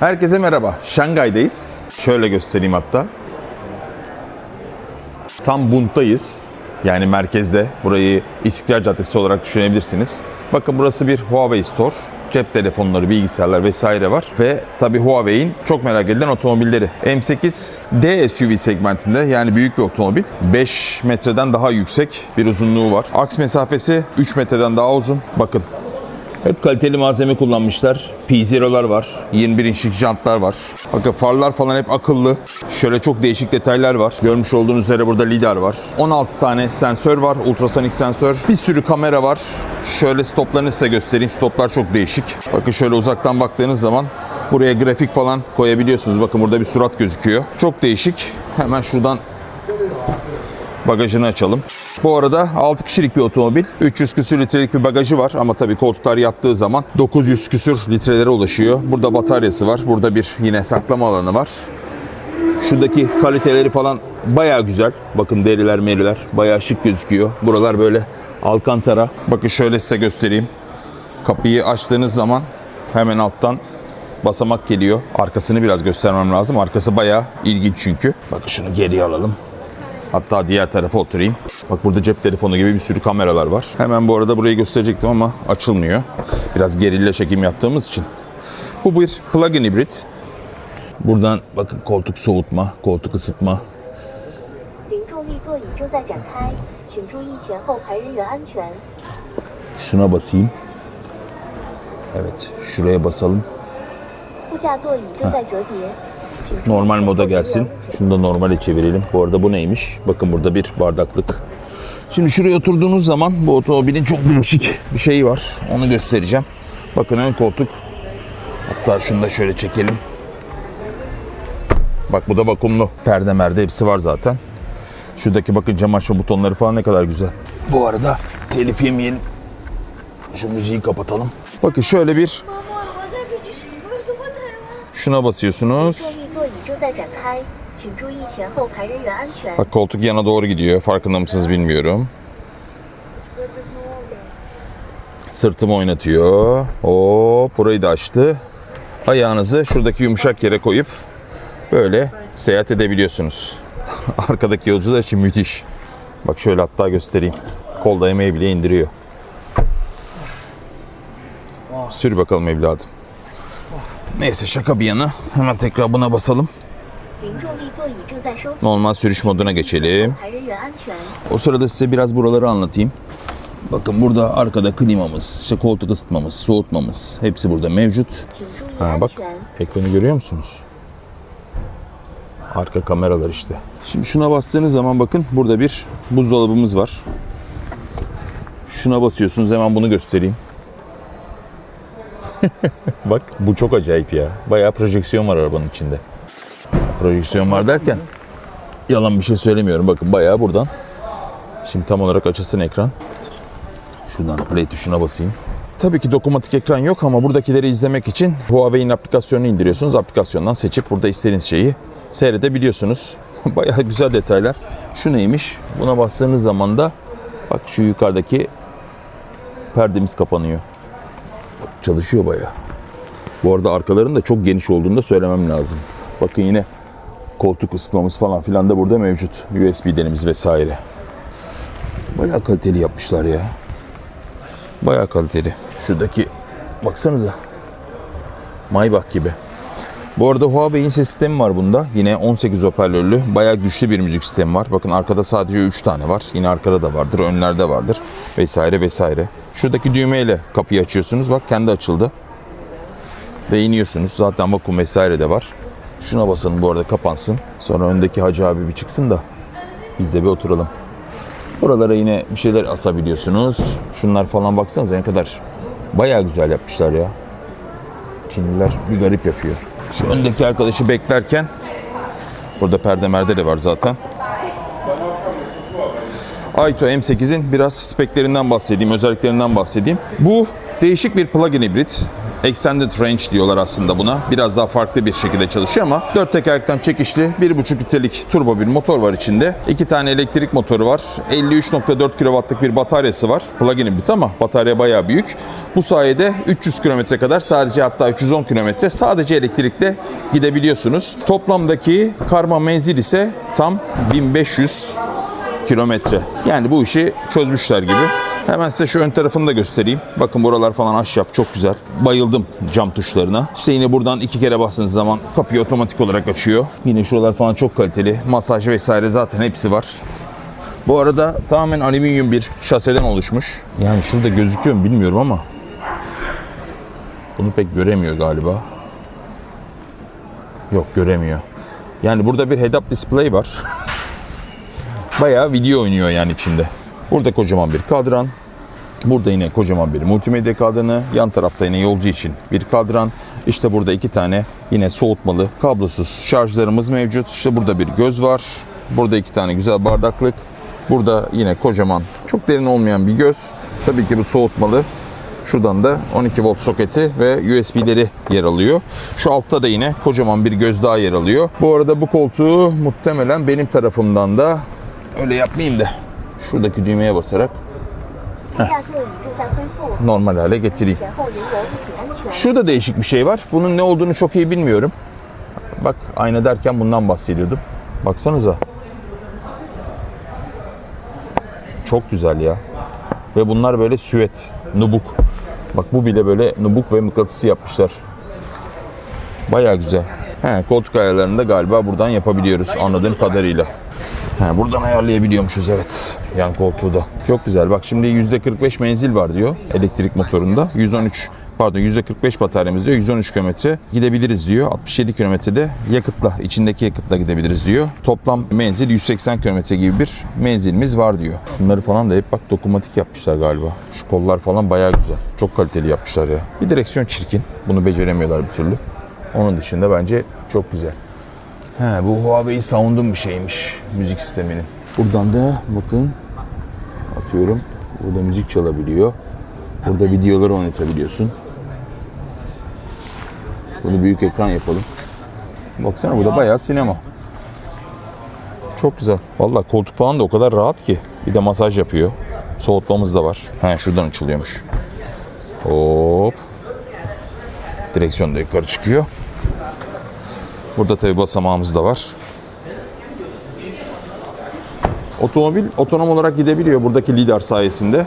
Herkese merhaba. Şangay'dayız. Şöyle göstereyim hatta. Tam Bund'dayız. Yani merkezde. Burayı İstiklal Caddesi olarak düşünebilirsiniz. Bakın burası bir Huawei Store. Cep telefonları, bilgisayarlar vesaire var. Ve tabii Huawei'in çok merak edilen otomobilleri. M8 D SUV segmentinde yani büyük bir otomobil. 5 metreden daha yüksek bir uzunluğu var. Aks mesafesi 3 metreden daha uzun. Bakın hep kaliteli malzeme kullanmışlar. P0'lar var. 21 inçlik jantlar var. Bakın farlar falan hep akıllı. Şöyle çok değişik detaylar var. Görmüş olduğunuz üzere burada lidar var. 16 tane sensör var. Ultrasonik sensör. Bir sürü kamera var. Şöyle stoplarını size göstereyim. Stoplar çok değişik. Bakın şöyle uzaktan baktığınız zaman buraya grafik falan koyabiliyorsunuz. Bakın burada bir surat gözüküyor. Çok değişik. Hemen şuradan bagajını açalım. Bu arada 6 kişilik bir otomobil. 300 küsür litrelik bir bagajı var ama tabii koltuklar yattığı zaman 900 küsür litrelere ulaşıyor. Burada bataryası var. Burada bir yine saklama alanı var. Şuradaki kaliteleri falan baya güzel. Bakın deriler meriler baya şık gözüküyor. Buralar böyle alkantara. Bakın şöyle size göstereyim. Kapıyı açtığınız zaman hemen alttan basamak geliyor. Arkasını biraz göstermem lazım. Arkası baya ilginç çünkü. Bakın şunu geriye alalım. Hatta diğer tarafa oturayım. Bak burada cep telefonu gibi bir sürü kameralar var. Hemen bu arada burayı gösterecektim ama açılmıyor. Biraz gerille çekim yaptığımız için. Bu bir plug-in hibrit. Buradan bakın koltuk soğutma, koltuk ısıtma. Şuna basayım. Evet, şuraya basalım. Ha normal moda gelsin. Şunu da normale çevirelim. Bu arada bu neymiş? Bakın burada bir bardaklık. Şimdi şuraya oturduğunuz zaman bu otomobilin çok değişik bir şeyi var. Onu göstereceğim. Bakın ön koltuk. Hatta şunu da şöyle çekelim. Bak bu da vakumlu. Perde merde hepsi var zaten. Şuradaki bakın cam açma butonları falan ne kadar güzel. Bu arada telif yemeyelim. Şu müziği kapatalım. Bakın şöyle bir şuna basıyorsunuz. 重力座椅正在展开，请注意前后排人员安全。 Bak koltuk yana doğru gidiyor. Farkında mısınız bilmiyorum. Sırtımı oynatıyor. Hop burayı da açtı. Ayağınızı şuradaki yumuşak yere koyup böyle seyahat edebiliyorsunuz. Arkadaki yolcular için müthiş. Bak şöyle hatta göstereyim. Kol dayamayı bile indiriyor. Sür bakalım evladım. Neyse şaka bir yana. Hemen tekrar buna basalım. Normal sürüş moduna geçelim. O sırada size biraz buraları anlatayım. Bakın burada arkada klimamız, işte koltuk ısıtmamız, soğutmamız hepsi burada mevcut. Ha bak ekranı görüyor musunuz? Arka kameralar işte. Şimdi şuna bastığınız zaman bakın burada bir buzdolabımız var. Şuna basıyorsunuz hemen bunu göstereyim. bak bu çok acayip ya. Bayağı projeksiyon var arabanın içinde. Projeksiyon var derken yalan bir şey söylemiyorum. Bakın bayağı buradan. Şimdi tam olarak açılsın ekran. Şuradan play tuşuna basayım. Tabii ki dokunmatik ekran yok ama buradakileri izlemek için Huawei'in aplikasyonunu indiriyorsunuz. Aplikasyondan seçip burada istediğiniz şeyi seyredebiliyorsunuz. Bayağı güzel detaylar. Şu neymiş? Buna bastığınız zaman da bak şu yukarıdaki perdemiz kapanıyor. Çalışıyor bayağı. Bu arada arkaların da çok geniş olduğunu da söylemem lazım. Bakın yine koltuk ısıtmamız falan filan da burada mevcut. USB'lerimiz vesaire. Bayağı kaliteli yapmışlar ya. Bayağı kaliteli. Şuradaki baksanıza. Maybach gibi. Bu arada Huawei'in ses sistemi var bunda. Yine 18 hoparlörlü. Bayağı güçlü bir müzik sistemi var. Bakın arkada sadece 3 tane var. Yine arkada da vardır, önlerde vardır. Vesaire vesaire. Şuradaki düğmeyle kapıyı açıyorsunuz. Bak kendi açıldı. Ve iniyorsunuz. Zaten vakum vesaire de var. Şuna basın bu arada kapansın. Sonra öndeki hacı abi bir çıksın da biz de bir oturalım. Buralara yine bir şeyler asabiliyorsunuz. Şunlar falan baksanıza ne kadar bayağı güzel yapmışlar ya. Çinliler bir garip yapıyor. Şu öndeki arkadaşı beklerken burada perde merde de var zaten. Aito M8'in biraz speklerinden bahsedeyim, özelliklerinden bahsedeyim. Bu değişik bir plug-in hibrit. Extended Range diyorlar aslında buna. Biraz daha farklı bir şekilde çalışıyor ama 4 tekerlekten çekişli 1.5 litrelik turbo bir motor var içinde. 2 tane elektrik motoru var. 53.4 kW'lık bir bataryası var. Plug-in hibrit ama batarya bayağı büyük. Bu sayede 300 km kadar sadece hatta 310 km sadece elektrikle gidebiliyorsunuz. Toplamdaki karma menzil ise tam 1500 kilometre. Yani bu işi çözmüşler gibi. Hemen size şu ön tarafını da göstereyim. Bakın buralar falan ahşap çok güzel. Bayıldım cam tuşlarına. İşte yine buradan iki kere bastığınız zaman kapıyı otomatik olarak açıyor. Yine şuralar falan çok kaliteli. Masaj vesaire zaten hepsi var. Bu arada tamamen alüminyum bir şaseden oluşmuş. Yani şurada gözüküyor mu bilmiyorum ama bunu pek göremiyor galiba. Yok göremiyor. Yani burada bir head-up display var. Bayağı video oynuyor yani içinde. Burada kocaman bir kadran. Burada yine kocaman bir multimedya kadranı. Yan tarafta yine yolcu için bir kadran. İşte burada iki tane yine soğutmalı kablosuz şarjlarımız mevcut. İşte burada bir göz var. Burada iki tane güzel bardaklık. Burada yine kocaman çok derin olmayan bir göz. Tabii ki bu soğutmalı. Şuradan da 12 volt soketi ve USB'leri yer alıyor. Şu altta da yine kocaman bir göz daha yer alıyor. Bu arada bu koltuğu muhtemelen benim tarafımdan da öyle yapmayayım da şuradaki düğmeye basarak heh, normal hale getireyim. Şurada değişik bir şey var. Bunun ne olduğunu çok iyi bilmiyorum. Bak ayna derken bundan bahsediyordum. Baksanıza. Çok güzel ya. Ve bunlar böyle süet, nubuk. Bak bu bile böyle nubuk ve mıknatısı yapmışlar. Baya güzel. He, koltuk ayarlarını da galiba buradan yapabiliyoruz anladığım kadarıyla. He, buradan ayarlayabiliyormuşuz evet. Yan koltuğu da. Çok güzel. Bak şimdi %45 menzil var diyor elektrik motorunda. 113 pardon %45 bataryamız diyor. 113 kilometre gidebiliriz diyor. 67 kilometrede yakıtla, içindeki yakıtla gidebiliriz diyor. Toplam menzil 180 kilometre gibi bir menzilimiz var diyor. Bunları falan da hep bak dokunmatik yapmışlar galiba. Şu kollar falan bayağı güzel. Çok kaliteli yapmışlar ya. Bir direksiyon çirkin. Bunu beceremiyorlar bir türlü. Onun dışında bence çok güzel. He, bu Huawei Sound'un bir şeymiş müzik sisteminin. Buradan da bakın atıyorum. Burada müzik çalabiliyor. Burada videoları oynatabiliyorsun. Bunu büyük ekran yapalım. Baksana bu da bayağı sinema. Çok güzel. Vallahi koltuk falan da o kadar rahat ki. Bir de masaj yapıyor. Soğutmamız da var. He şuradan açılıyormuş. Hop. Direksiyon da yukarı çıkıyor. Burada tabi basamağımız da var. Otomobil otonom olarak gidebiliyor buradaki lidar sayesinde.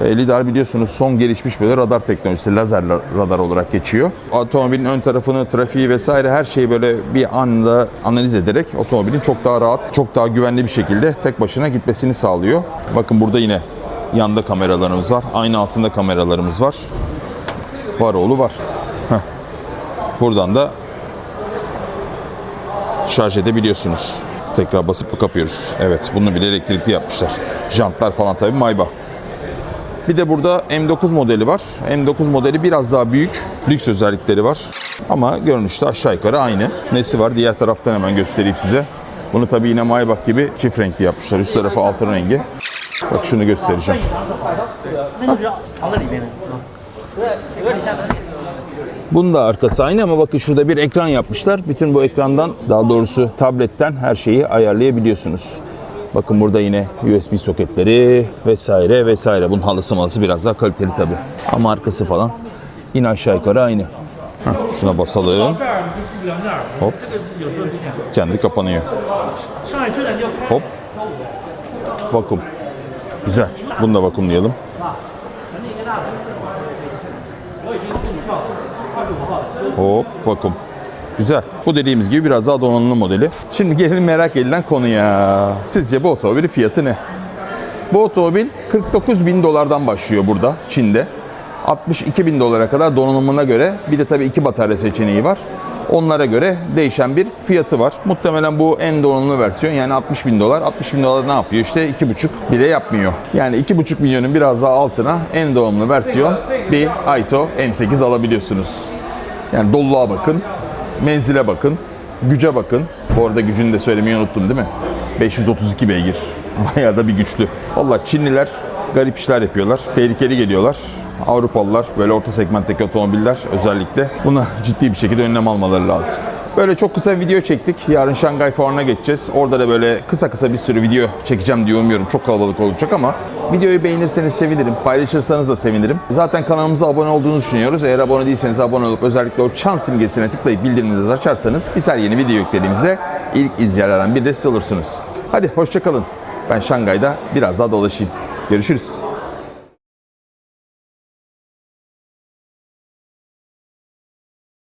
E, lidar biliyorsunuz son gelişmiş böyle radar teknolojisi lazer la- radar olarak geçiyor. Otomobilin ön tarafını, trafiği vesaire her şeyi böyle bir anda analiz ederek otomobilin çok daha rahat, çok daha güvenli bir şekilde tek başına gitmesini sağlıyor. Bakın burada yine yanda kameralarımız var. Aynı altında kameralarımız var. Var oğlu var. Heh. Buradan da şarj edebiliyorsunuz. Tekrar basıp kapıyoruz. Evet bunu bile elektrikli yapmışlar. Jantlar falan tabii mayba. Bir de burada M9 modeli var. M9 modeli biraz daha büyük. Lüks özellikleri var. Ama görünüşte aşağı yukarı aynı. Nesi var? Diğer taraftan hemen göstereyim size. Bunu tabii yine Maybach gibi çift renkli yapmışlar. Üst tarafı altın rengi. Bak şunu göstereceğim. 那 bunun da arkası aynı ama bakın şurada bir ekran yapmışlar. Bütün bu ekrandan daha doğrusu tabletten her şeyi ayarlayabiliyorsunuz. Bakın burada yine USB soketleri vesaire vesaire. Bunun halısı malısı biraz daha kaliteli tabi. Ama arkası falan yine aşağı yukarı aynı. Heh, şuna basalım. Hop. Kendi kapanıyor. Hop. Vakum. Güzel. Bunu da vakumlayalım. Hop vakum. Güzel. Bu dediğimiz gibi biraz daha donanımlı modeli. Şimdi gelelim merak edilen konuya. Sizce bu otomobilin fiyatı ne? Bu otomobil 49 bin dolardan başlıyor burada Çin'de. 62 bin dolara kadar donanımına göre bir de tabii iki batarya seçeneği var. Onlara göre değişen bir fiyatı var. Muhtemelen bu en donanımlı versiyon yani 60 bin dolar. 60 bin dolar ne yapıyor? İşte 2,5 bile yapmıyor. Yani 2,5 milyonun biraz daha altına en donanımlı versiyon bir Aito M8 alabiliyorsunuz. Yani doluluğa bakın, menzile bakın, güce bakın. Bu arada gücünü de söylemeyi unuttum değil mi? 532 beygir. Bayağı da bir güçlü. Valla Çinliler garip işler yapıyorlar. Tehlikeli geliyorlar. Avrupalılar böyle orta segmentteki otomobiller özellikle buna ciddi bir şekilde önlem almaları lazım. Böyle çok kısa bir video çektik. Yarın Şangay Fuarı'na geçeceğiz. Orada da böyle kısa kısa bir sürü video çekeceğim diye umuyorum. Çok kalabalık olacak ama videoyu beğenirseniz sevinirim. Paylaşırsanız da sevinirim. Zaten kanalımıza abone olduğunuzu düşünüyoruz. Eğer abone değilseniz abone olup özellikle o çan simgesine tıklayıp bildirimlerinizi açarsanız biz her yeni video yüklediğimizde ilk izleyenlerden biri de siz olursunuz. Hadi hoşçakalın. Ben Şangay'da biraz daha dolaşayım. Görüşürüz.